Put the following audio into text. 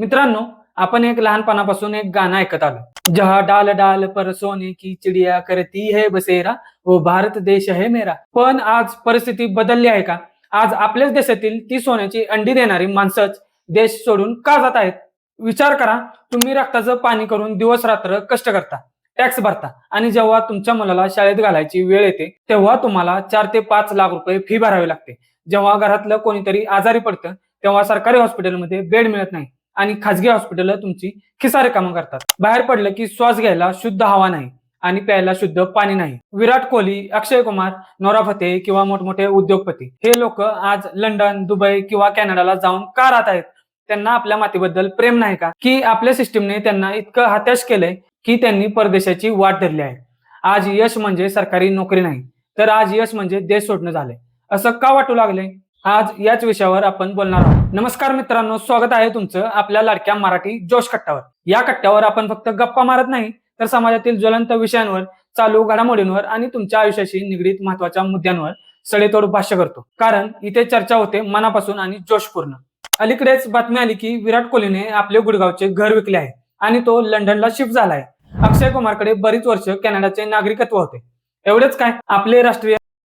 मित्रांनो आपण एक लहानपणापासून एक गाणं ऐकत आलो. जहा डाल डाल पर सोने की चिडिया करती है बसेरा वो भारत देश है मेरा. पण आज परिस्थिती बदलली आहे का? आज आपल्याच देशातील ती सोन्याची अंडी देणारी माणसंच देश सोडून का जात आहेत? विचार करा तुम्ही रक्ताचं पाणी करून दिवस रात्र कष्ट करता टॅक्स भरता आणि जेव्हा तुमच्या मुलाला शाळेत घालायची वेळ येते तेव्हा तुम्हाला चार ते पाच लाख रुपये फी भरावी लागते. जेव्हा घरातलं कोणीतरी आजारी पडतं तेव्हा सरकारी हॉस्पिटलमध्ये बेड मिळत नाही. आणि खाजगी हॉस्पिटल तुमची खिसारे कामं करतात. बाहेर पडलं की श्वास घ्यायला शुद्ध हवा नाही आणि प्यायला शुद्ध पाणी नाही. विराट कोहली अक्षय कुमार नोरा फतेह किंवा मोठमोठे उद्योगपती हे लोक आज लंडन दुबई किंवा कॅनडाला जाऊन का राहत आहेत? त्यांना आपल्या मातीबद्दल प्रेम नाही का? की आपल्या सिस्टीमने त्यांना इतकं हताश केलंय की त्यांनी परदेशाची वाट धरली आहे. आज यश म्हणजे सरकारी नोकरी नाही तर आज यश म्हणजे देश सोडणं झालंय. असं का वाटू लागले आज याच विषयावर आपण बोलणार आहोत. नमस्कार मित्रांनो स्वागत आहे तुमचं आपल्या लाडक्या मराठी जोश कट्ट्यावर. या कट्ट्यावर आपण फक्त गप्पा मारत नाही तर समाजातील ज्वलंत विषयांवर चालू घडामोडींवर आणि तुमच्या आयुष्याशी निगडीत महत्त्वाच्या मुद्द्यांवर सडेतोड भाष्य करतो. कारण इथे चर्चा होते मनापासून आणि जोशपूर्ण. अलीकडेच बातमी आली की विराट कोहलीने आपले गुडगावचे घर विकले आहे आणि तो लंडनला शिफ्ट झाला आहे अक्षय कुमारकडे बरीच वर्ष कॅनडाचे नागरिकत्व होते. एवढेच काय आपले राष्ट्रीय